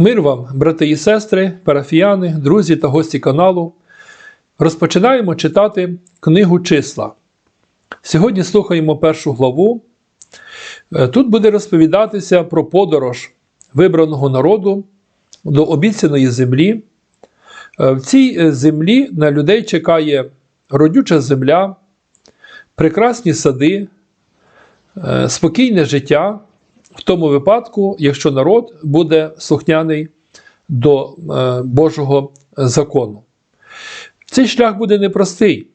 Мир вам, брати і сестри, парафіяни, друзі та гості каналу. Розпочинаємо читати книгу числа. Сьогодні слухаємо першу главу. Е, Тут буде розповідатися про подорож вибраного народу до обіцяної землі. Е, В цій е, землі на людей чекає родюча земля, прекрасні сади, спокійне життя в тому випадку, якщо народ буде слухняний до е, Божого закону. Цей шлях буде непростий.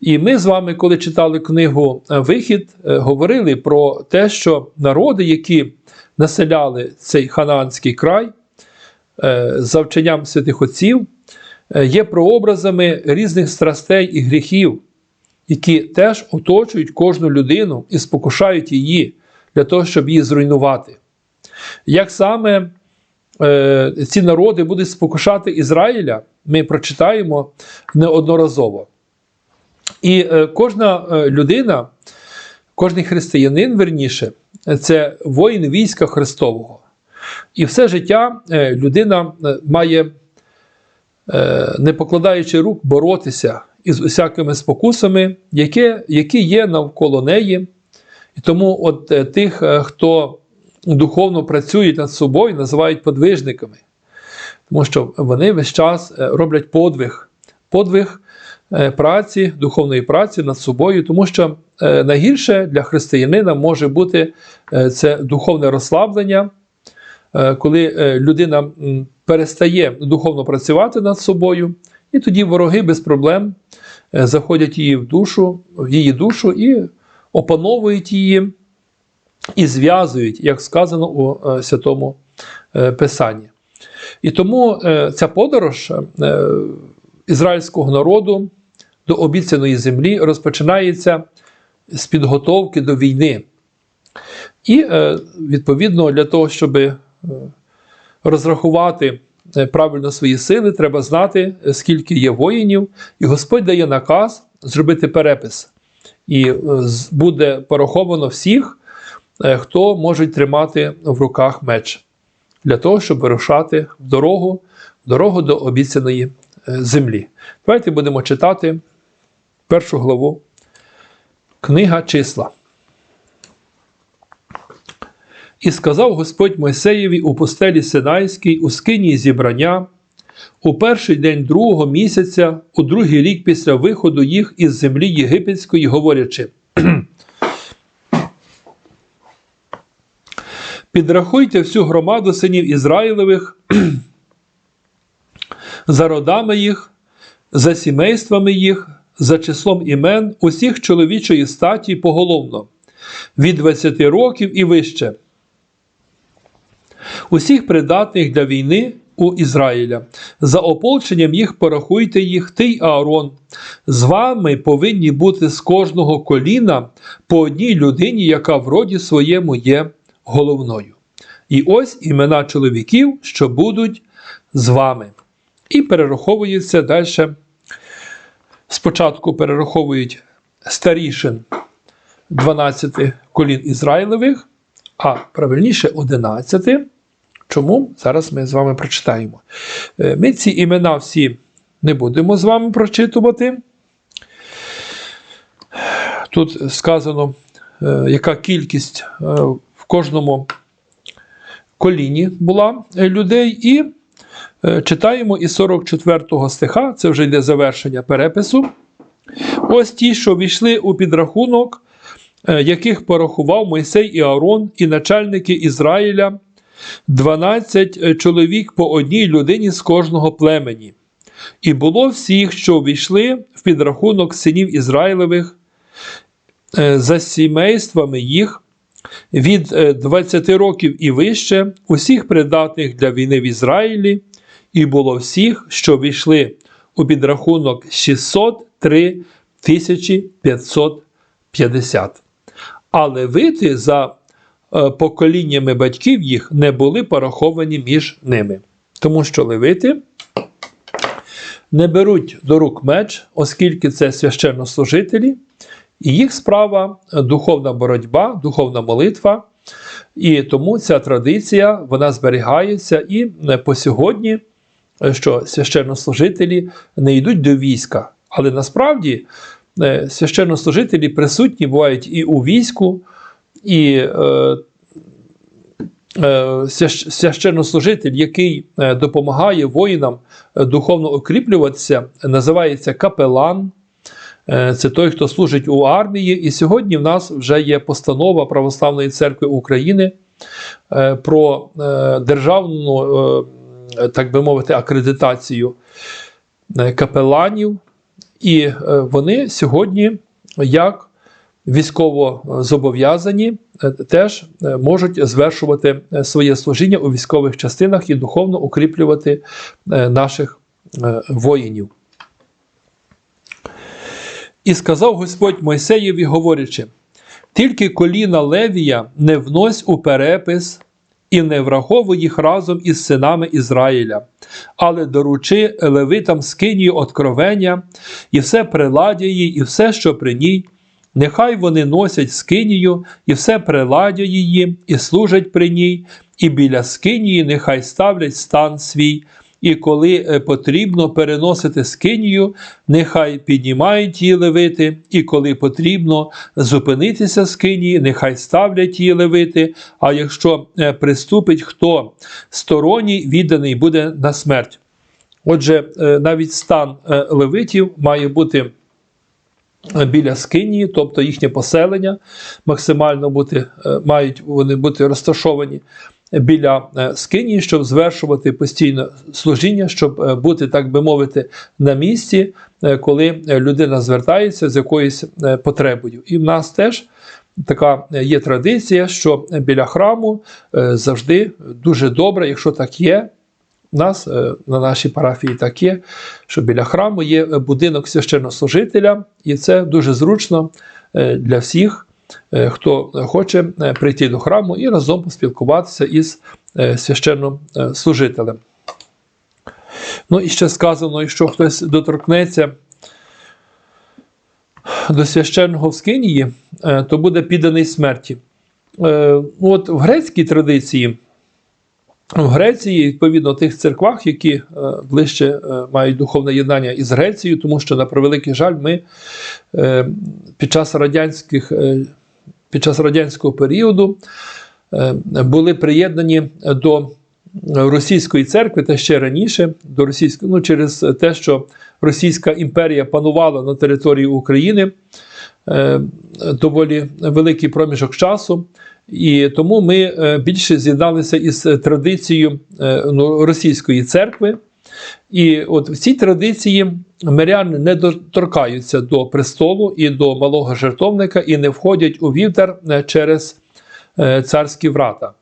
І ми з вами, коли читали книгу е, Вихід, е, говорили про те, що народи, які населяли цей ханаанський край за вченням святих отців, є прообразами різних страстей і гріхів, які теж оточують кожну людину і спокушають її для того, щоб її зруйнувати. Як саме е, ці народи будуть спокушати Ізраїля, ми прочитаємо неодноразово. І е, кожна е, людина, кожен християнин, верніше, це воїн війська Христового. І все життя е, людина е, має, е, не покладаючи рук, боротися із усякими спокусами, які, які є навколо неї. І тому от е, тих, е, хто духовно працюють над собою, називають подвижниками, тому що вони весь час е, роблять подвиг, подвиг праці, духовної праці над собою, тому що найгірше для християнина може бути це духовне розслаблення, коли людина перестає духовно працювати над собою, і тоді вороги без проблем заходять її в душу, в її душу і опановують її і зв'язують, як сказано у е, святому е, Писанні. І тому е, ця подорож ізраїльського народу до обіцяної землі розпочинається з підготовки до війни. І, відповідно, для того, щоб розрахувати правильно свої сили, треба знати, скільки є воїнів, і Господь дає наказ зробити перепис. І е, буде пораховано всіх, е, хто може тримати в руках меч для того, щоб вирушати в дорогу, в дорогу до обіцяної е, землі. Давайте будемо читати першу главу Книга числа. І сказав Господь Мойсеєві у пустелі Синайській, у скині зібрання, у перший день другого місяця, у другий рік після виходу їх із землі єгипетської, говорячи. Підрахуйте всю громаду синів Ізраїлевих за родами їх, за сімействами їх, за числом імен усіх чоловічої статі поголовно, від 20 років і вище. Усіх придатних для війни у Ізраїля. За ополченням їх порахуйте їх, ти й Аарон. З вами повинні бути з кожного коліна по одній людині, яка в роді своєму є головною. І ось імена чоловіків, що будуть з вами. І перераховується далі. Спочатку перераховують старішин 12 колін Ізраїлевих, а правильніше 11. Чому? Зараз ми з вами прочитаємо. Е, Ми ці імена всі не будемо з вами прочитувати. Тут сказано, е, яка кількість е, в кожному коліні була людей, і читаємо із 44 стиха, це вже йде завершення перепису. Ось ті, що війшли у підрахунок, яких порахував Мойсей і Аарон, і начальники Ізраїля, 12 чоловік по одній людині з кожного племені. І було всіх, що увійшли в підрахунок синів Ізраїлевих е, за сімействами їх від е, 20 років і вище, усіх придатних для війни в Ізраїлі, і було всіх, що війшли у підрахунок 603 550. А левити за е, поколіннями батьків їх не були пораховані між ними. Тому що левити не беруть до рук меч, оскільки це священнослужителі, і їх справа е, духовна боротьба, духовна молитва, І тому ця традиція вона зберігається і е, по сьогодні, е, що священнослужителі не йдуть до війська. Але насправді е, священнослужителі присутні бувають і у війську, і е, е, священнослужитель, який е, допомагає воїнам духовно укріплюватися, називається капелан. Це той, хто служить у армії. І сьогодні в нас вже є постанова Православної церкви України про державну, так би мовити, акредитацію капеланів. І вони сьогодні, як військово зобов'язані, е, теж е, можуть звершувати е, своє служіння у військових частинах і духовно укріплювати е, наших е, воїнів. І сказав Господь Мойсеєві, говорячи: тільки коліна Левія не внось у перепис і не враховуй їх разом із синами Ізраїля, але доручи левитам скинію откровення, і все приладдя її, і все, що при ній. Нехай вони носять скинію, і все приладдя її, і служать при ній, і біля скинії нехай ставлять стан свій, і коли е, потрібно переносити скинію, нехай піднімають її левити, і коли потрібно зупинитися скинії, нехай ставлять її левити. А якщо е, приступить хто сторонній, відданий буде на смерть. Отже, е, навіть стан левитів має бути біля скинії, тобто їхнє поселення максимально бути, е, мають вони бути розташовані біля е, скинії, щоб звершувати постійно служіння, щоб е, бути, так би мовити, на місці, коли людина звертається з якоюсь потребою. І в нас теж така є традиція, що біля храму завжди дуже добре, якщо так є. У нас е, на нашій парафії так є, що біля храму є будинок священнослужителя, і це дуже зручно е, для всіх, е, хто хоче прийти до храму і разом поспілкуватися із священнослужителем. Ну і ще сказано, якщо хтось доторкнеться до священного в Скинії, то буде підданий смерті. Е, От в грецькій традиції. В Греції, відповідно, тих церквах, які е, ближче е, мають духовне єднання із Грецією, тому що, на превеликий жаль, ми е, під час радянських, під час радянського періоду були приєднані до російської церкви та ще раніше до російської, ну, через те, що Російська імперія панувала на території України доволі великий проміжок часу. І тому ми е, більше з'єдналися із традицією е, ну, російської церкви. І от в цій традиції миряни не доторкаються до престолу і до малого жертовника і не входять у вівтар е, через е, царські врата.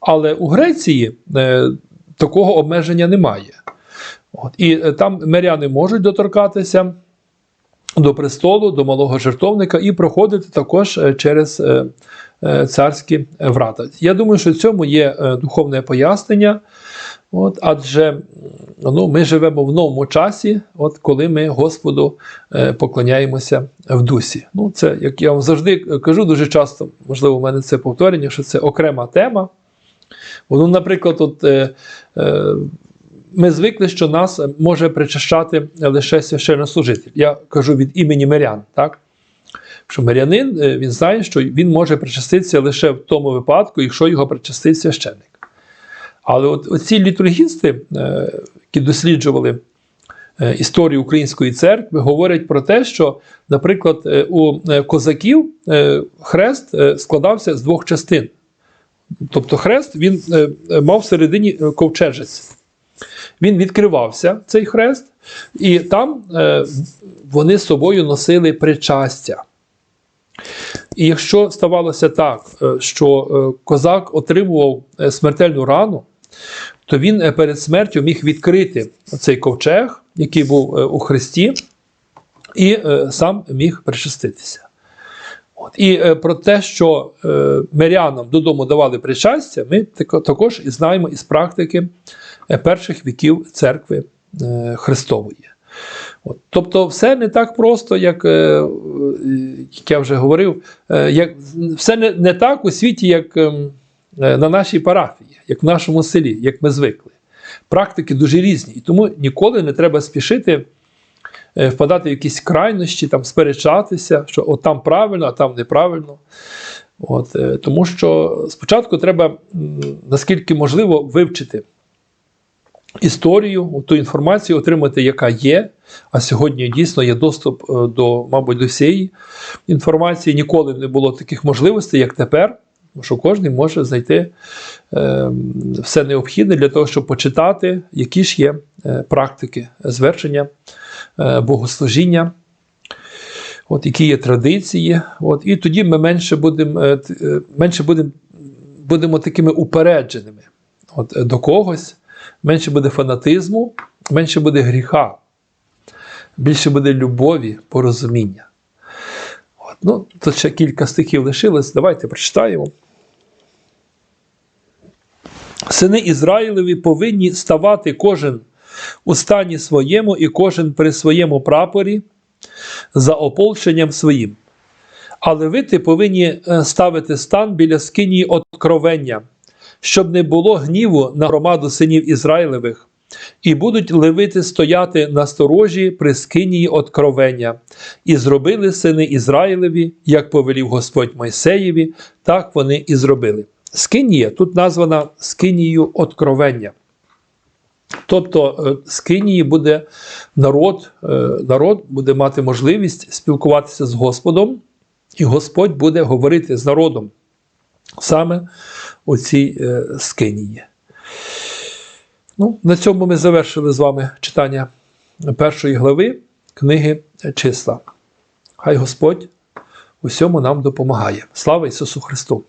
Але у Греції е, такого обмеження немає. От. І е, там миряни можуть доторкатися до престолу, до малого жертовника і проходити також е, через е, е, царські врата. Я думаю, що в цьому є духовне пояснення. От, адже ну, ми живемо в новому часі, от, коли ми Господу поклоняємося в дусі. Ну, це, як я вам завжди кажу, дуже часто, можливо, у мене це повторення, що це окрема тема. Ну, наприклад, от, е, е, ми звикли, що нас може причащати лише священнослужитель. Я кажу від імені мирян, так? Що мирянин е, він знає, що він може причаститися лише в тому випадку, якщо його причастить священник. Але от оці літургісти, е, які досліджували е, історію української церкви, говорять про те, що, наприклад, е, у е, козаків е, хрест е, складався з двох частин. Тобто хрест він е, е, мав всередині е, ковчежець. Він відкривався, цей хрест, і там е, вони з собою носили причастя. І якщо ставалося так, е, що е, козак отримував е, смертельну рану, то він перед смертю міг відкрити цей ковчег, який був у хресті, і сам міг причаститися. От. І е, про те, що е, мирянам додому давали причастя, ми тако- також і знаємо із практики е, перших віків церкви е, Христової. От. Тобто, все не так просто, як, е, як я вже говорив, е, як, все не, не так у світі, як, ем, е, на нашій парафії, як в нашому селі, як ми звикли. Практики дуже різні. І тому ніколи не треба спішити впадати в якісь крайнощі, там, сперечатися, що от там правильно, а там неправильно. От, е, тому що спочатку треба, наскільки можливо, вивчити історію, ту інформацію отримати, яка є. А сьогодні дійсно є доступ е, до, мабуть, до всієї інформації. Ніколи не було таких можливостей, як тепер. Тому що кожен може знайти е, все необхідне для того, щоб почитати, які ж є е, практики звершення е, богослужіння, от, які є традиції. От, і тоді ми менше будемо е, е, менше будемо, будемо такими упередженими от, е, до когось, менше буде фанатизму, менше буде гріха, більше буде любові, порозуміння. От, ну, тут ще кілька стихів лишилось. Давайте прочитаємо. Сини Ізраїлеві повинні ставати кожен у стані своєму і кожен при своєму прапорі за ополченням своїм. А левити повинні е, ставити стан біля скинії откровення, щоб не було гніву на громаду синів Ізраїлевих, і будуть левити стояти на сторожі при скинії откровення. І зробили сини Ізраїлеві, як повелів Господь Мойсеєві, так вони і зробили. Скинія тут названа скинією откровення. Тобто е, з Кинії буде народ, е, народ буде мати можливість спілкуватися з Господом, і Господь буде говорити з народом саме у цій е, скинії. Ну, на цьому ми завершили з вами читання першої глави книги Числа. Хай Господь усьому нам допомагає. Слава Ісусу Христу!